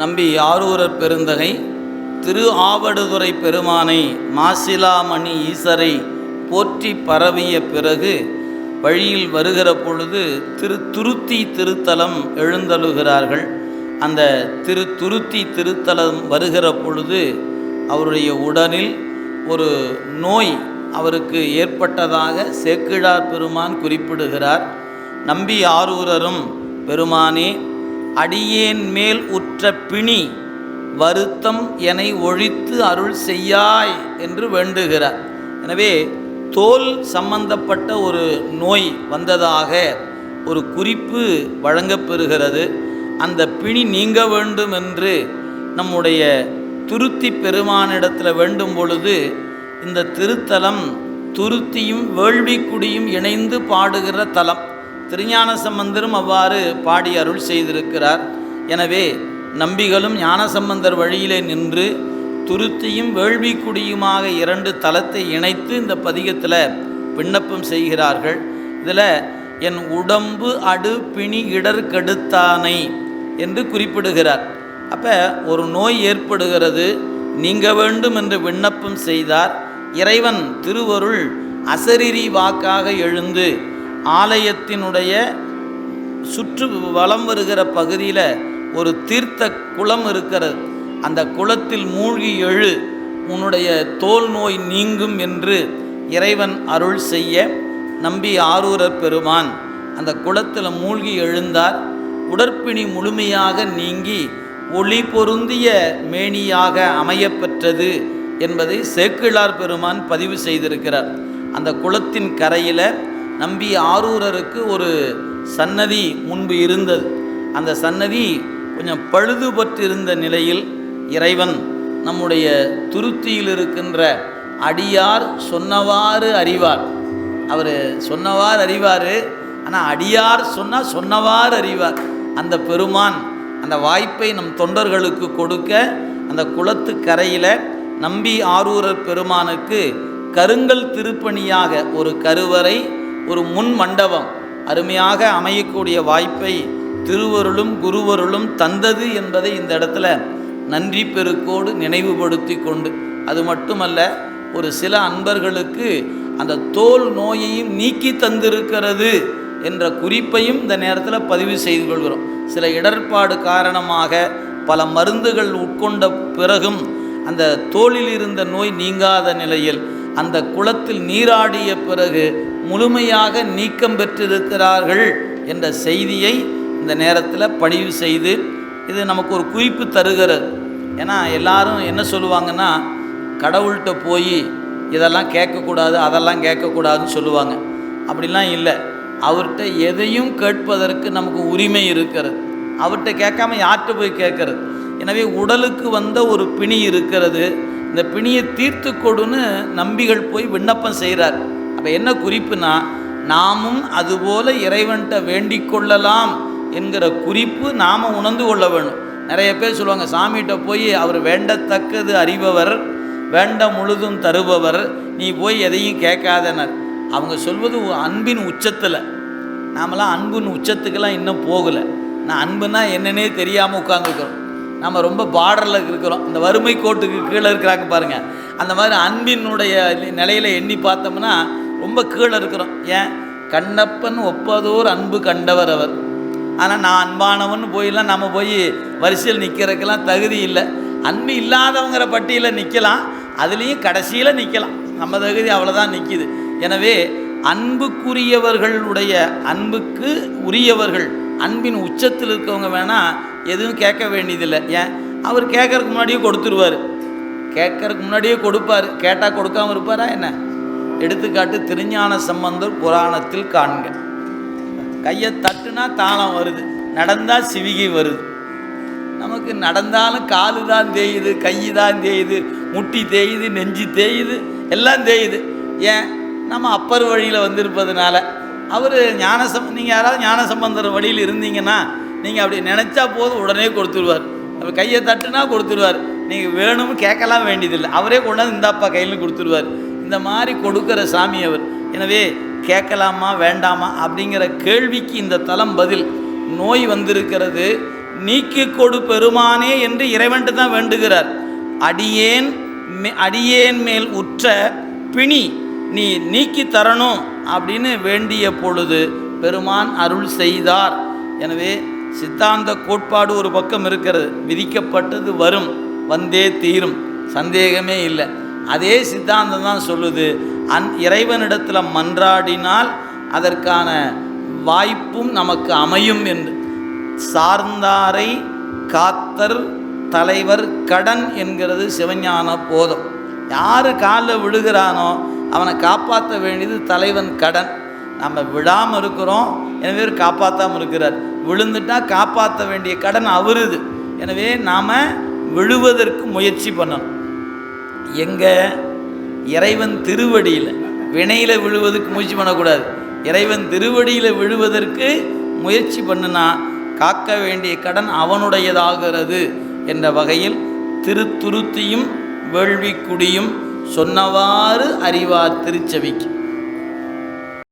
நம்பி ஆரூரர் பெருந்தகை திரு ஆவடுதுறை பெருமானை மாசிலாமணி ஈசரை போற்றி பரவிய பிறகு வழியில் வருகிற பொழுது திரு துருத்தி திருத்தலம் எழுந்தழுகிறார்கள். அந்த திரு துருத்தி திருத்தலம் வருகிற பொழுது அவருடைய உடலில் ஒரு நோய் அவருக்கு ஏற்பட்டதாக சேக்கிழார் பெருமான் குறிப்பிடுகிறார். நம்பி ஆரூரரும் பெருமானே அடியேன் மேல் உற்ற பிணி வருத்தம் என ஒழித்து அருள் செய்யாய் என்று வேண்டுகிறார். எனவே தோல் சம்பந்தப்பட்ட ஒரு நோய் வந்ததாக ஒரு குறிப்பு வழங்கப்பெறுகிறது. அந்த பிணி நீங்க வேண்டும் என்று நம்முடைய துருத்தி பெருமானிடத்தில் வேண்டும் பொழுது இந்த திருத்தலம் துருத்தியும் வேள்விக்குடியும் இணைந்து பாடுகிற தலம். திருஞான சம்பந்தரும் அவ்வாறு பாடி அருள் செய்திருக்கிறார். எனவே நம்பிகளும் ஞானசம்பந்தர் வழியிலே நின்று துருத்தியும் வேள்விக்குடியுமாக இரண்டு தலத்தை இணைத்து இந்த பதிகத்தில் விண்ணப்பம் செய்கிறார்கள். இதில் என் உடம்பு அடு பிணி இடர் கெடுத்தானை என்று குறிப்பிடுகிறார். அப்போ ஒரு நோய் ஏற்படுகிறது நீங்க வேண்டும் என்று விண்ணப்பம் செய்தார். இறைவன் திருவருள் அசரிரி வாக்காக எழுந்து ஆலயத்தினுடைய சுற்று வலம் வருகிற பகுதியில் ஒரு தீர்த்த குளம் இருக்கிறது. அந்த குளத்தில் மூழ்கி எழு உன்னுடைய தோல் நோய் நீங்கும் என்று இறைவன் அருள் செய்ய நம்பி ஆரூரர் பெருமான். அந்த குளத்தில் மூழ்கி எழுந்தார். உடற்பிணி முழுமையாக நீங்கி ஒளி பொருந்திய மேனியாக அமையப்பெற்றது என்பதை சேக்கிழார் பெருமான் பதிவு செய்திருக்கிறார். அந்த குளத்தின் கரையில் நம்பி ஆரூரருக்கு ஒரு சன்னதி முன்பு இருந்தது. அந்த சன்னதி கொஞ்சம் பழுதுபட்டிருந்த நிலையில் இறைவன் நம்முடைய துருத்தியில் இருக்கின்ற அடியார் சொன்னவாறு அறிவார். அவர் சொன்னவாறு அறிவார் ஆனால் அடியார் சொன்னால் சொன்னவாறு அறிவார். அந்த பெருமான் அந்த வாய்ப்பை நம் தொண்டர்களுக்கு கொடுக்க அந்த குளத்து கரையில் நம்பி ஆரூரர் பெருமானுக்கு கருங்கல் திருப்பணியாக ஒரு கருவறை ஒரு முன் மண்டபம். அருமையாக அமையக்கூடிய வாய்ப்பை திருவருளும் குருவருளும் தந்தது என்பதை இந்த இடத்துல நன்றி பெருக்கோடு நினைவுபடுத்தி கொண்டு அது மட்டுமல்ல ஒரு சில அன்பர்களுக்கு அந்த தோல் நோயையும் நீக்கி தந்திருக்கிறது என்ற குறிப்பையும் இந்த நேரத்தில் பதிவு செய்து கொள்கிறோம். சில இடர்பாடு காரணமாக பல மருந்துகள் உட்கொண்ட பிறகும் அந்த தோளில் இருந்த நோய் நீங்காத நிலையில் அந்த குளத்தில் நீராடிய பிறகு முழுமையாக நீக்கம் பெற்றிருக்கிறார்கள் என்ற செய்தியை இந்த நேரத்தில் பதிவு செய்து இது நமக்கு ஒரு குறிப்பு தருகிறது. ஏன்னா எல்லாரும் என்ன சொல்லுவாங்கன்னா கடவுள்கிட்ட போய் இதெல்லாம் கேட்கக்கூடாது அதெல்லாம் கேட்கக்கூடாதுன்னு சொல்லுவாங்க. அப்படிலாம் இல்லை. அவர்கிட்ட எதையும் கேட்பதற்கு நமக்கு உரிமை இருக்கிறது. அவர்கிட்ட கேட்காம யார்கிட்ட போய் கேட்கறது? எனவே உடலுக்கு வந்த ஒரு பிணி இருக்கிறது. இந்த பிணியை தீர்த்து கொடுன்னு நம்பிகள் போய் விண்ணப்பம் செய்கிறார். அப்போ என்ன குறிப்புனா நாமும் அதுபோல இறைவன்கிட்ட வேண்டிக் கொள்ளலாம் என்கிற குறிப்பு நாம் உணர்ந்து கொள்ள வேணும். நிறைய பேர் சொல்லுவாங்க சாமிகிட்ட போய் அவர் வேண்டத்தக்கது அறிபவர் வேண்ட முழுதும் தருபவர் நீ போய் எதையும் கேட்காதனர். அவங்க சொல்வது அன்பின் உச்சத்தில். நாமெல்லாம் அன்பின் உச்சத்துக்கெல்லாம் இன்னும் போகலை. நான் அன்புனா என்னன்னே தெரியாமல் உட்காந்துக்கிறோம் நம்ம ரொம்ப பார்டரில் இருக்கிறோம். இந்த வறுமை கோட்டுக்கு கீழே இருக்கிறாங்க பாருங்கள் அந்த மாதிரி அன்பினுடைய நிலையில் எண்ணி பார்த்தோம்னா ரொம்ப கீழே இருக்கிறோம். ஏன்? கண்ணப்பன் ஒப்பதோர் அன்பு கண்டவர் அவர். ஆனால் நான் அன்பானவன் போயெல்லாம் நம்ம போய் வரிசையில் நிற்கிறதுக்கெல்லாம் தகுதி இல்லை. அன்பு இல்லாதவங்கிற பட்டியலில் நிற்கலாம் அதுலேயும் கடைசியில் நிற்கலாம் நம்ம தகுதி அவ்வளோதான் நிற்கிது எனவே அன்புக்குரியவர்களுடைய அன்புக்கு உரியவர்கள் அன்பின் உச்சத்தில் இருக்கவங்க வேணால் எதுவும் கேட்க வேண்டியதில்லை. ஏன்? அவர் கேட்கறதுக்கு முன்னாடியே கொடுத்துருவார். கேட்கறதுக்கு முன்னாடியே கொடுப்பார். கேட்டால் கொடுக்காம இருப்பாரா என்ன? எடுத்துக்காட்டு திருஞான சம்பந்தர் புராணத்தில் காண்க. கையை தட்டுனா தாளம் வருது. நடந்தால் சிவிகை வருது. நமக்கு நடந்தாலும் காலு தான் தேயுது கை தான் தேயுது முட்டி தேயுது நெஞ்சு தேயுது எல்லாம் தேயுது. ஏன்? நம்ம அப்பர் வழியில் வந்திருப்பதுனால. அவர் ஞானசம் நீங்கள் யாராவது ஞானசம்பந்தர் வழியில் இருந்தீங்கன்னா நீங்கள் அப்படி நினச்சா போதும் உடனே கொடுத்துருவார். அவர் கையை தட்டுனா கொடுத்துருவார். நீங்கள் வேணும்னு கேட்கலாம் வேண்டியதில்லை. அவரே கொண்டாந்து இந்தாப்பா கையில் கொடுத்துருவார். இந்த மாதிரி கொடுக்குற சாமி அவர். எனவே கேட்கலாமா வேண்டாமா அப்படிங்கிற கேள்விக்கு இந்த தலம் பதில். நோய் வந்திருக்கிறது. நீக்கி கொடு பெருமானே என்று இறைவன்ட்டு தான் வேண்டுகிறார். அடியேன் மே- அடியேன் மேல் உற்ற பிணி நீ நீக்கி தரணும் அப்படின்னு வேண்டிய பொழுது பெருமான் அருள் செய்தார். எனவே சித்தாந்த கோட்பாடு ஒரு பக்கம் இருக்கிறது. விதிக்கப்பட்டது வரும். வந்தே தீரும். சந்தேகமே இல்லை. அதே சித்தாந்தம் தான் சொல்லுது. அந் இறைவனிடத்தில் மன்றாடினால் அதற்கான வாய்ப்பும் நமக்கு அமையும் என்று. சார்ந்தாரை காத்தர் தலைவர் கடன் என்கிறது சிவஞான போதம். யார் காலில் விழுகிறானோ அவனை காப்பாற்ற வேண்டியது தலைவன் கடன். நம்ம விடாமல் இருக்கிறோம். எனவே அவர் காப்பாற்றாமல் இருக்கிறார். விழுந்துட்டா காப்பாற்ற வேண்டிய கடன் அவருது. எனவே நாம் விழுவதற்கு முயற்சி பண்ணணும். எங்கே இறைவன் திருவடியில் வினையில் விழுவதற்கு முயற்சி பண்ணக்கூடாது. இறைவன் திருவடியில் விழுவதற்கு முயற்சி பண்ணுனா காக்க வேண்டிய கடன் அவனுடையதாகிறது என்ற வகையில் திருத்துருத்தியும் வேள்விக்குடியும் சொன்னவாறு அறிவார் திருச்செவிக்கு